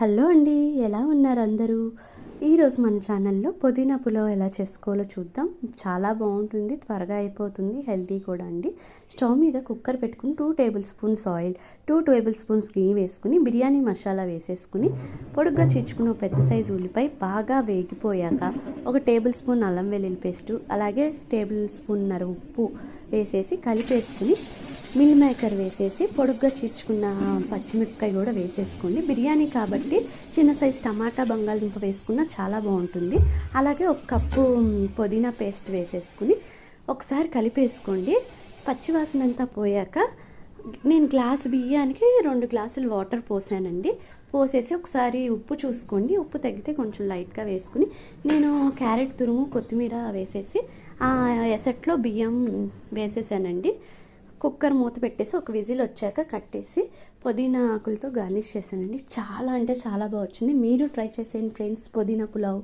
Hello అండి ఎలా ఉన్నారు అందరూ? ఈరోజు మన ఛానల్లో పుదీనా పులావ్ ఎలా చేసుకోవాలో చూద్దాం. చాలా బాగుంటుంది త్వరగా అయిపోతుంది హెల్తీ కూడా అండి. స్టవ్ మీద కుక్కర్ పెట్టుకుని two table spoons oil two table spoons ghee వేసుకుని బిర్యానీ మసాలా వేసేసుకుని పొడుగ్గా చీచుకుని పెద్ద సైజు ఉల్లిపాయ బాగా వేగిపోయాక ఒక టేబుల్ స్పూన్ అల్లం వెల్లుల్లి పేస్టు అలాగే టేబుల్ స్పూన్నర ఉప్పు వేసేసి కలిపేసుకుని మిల్ మేకర్ వేసేసి పొడుగ్గా చీర్చుకున్న పచ్చిమిరపకాయ కూడా వేసేసుకోండి. బిర్యానీ కాబట్టి చిన్న సైజ్ టమాటా బంగాళదుంప వేసుకున్న చాలా బాగుంటుంది. అలాగే ఒక కప్పు పుదీనా పేస్ట్ వేసేసుకుని ఒకసారి కలిపేసుకోండి. పచ్చివాసన అంతా పోయాక నేను గ్లాస్ బియ్యానికి రెండు గ్లాసులు వాటర్ పోసానండి. పోసేసి ఒకసారి ఉప్పు చూసుకోండి. ఉప్పు తగ్గితే కొంచెం లైట్గా వేసుకుని నేను క్యారెట్ తురుము కొత్తిమీర వేసేసి ఆ ఎసట్లో బియ్యం వేసేసానండి. కుక్కర్ మూత పెట్టేసి ఒక విజిల్ వచ్చాక కట్టేసి పుదీనా ఆకులతో గార్నిష్ చేశానండి. చాలా అంటే చాలా బాగా వచ్చింది. మీరు ట్రై చేసేయండి ఫ్రెండ్స్ పుదీనా పులావ్.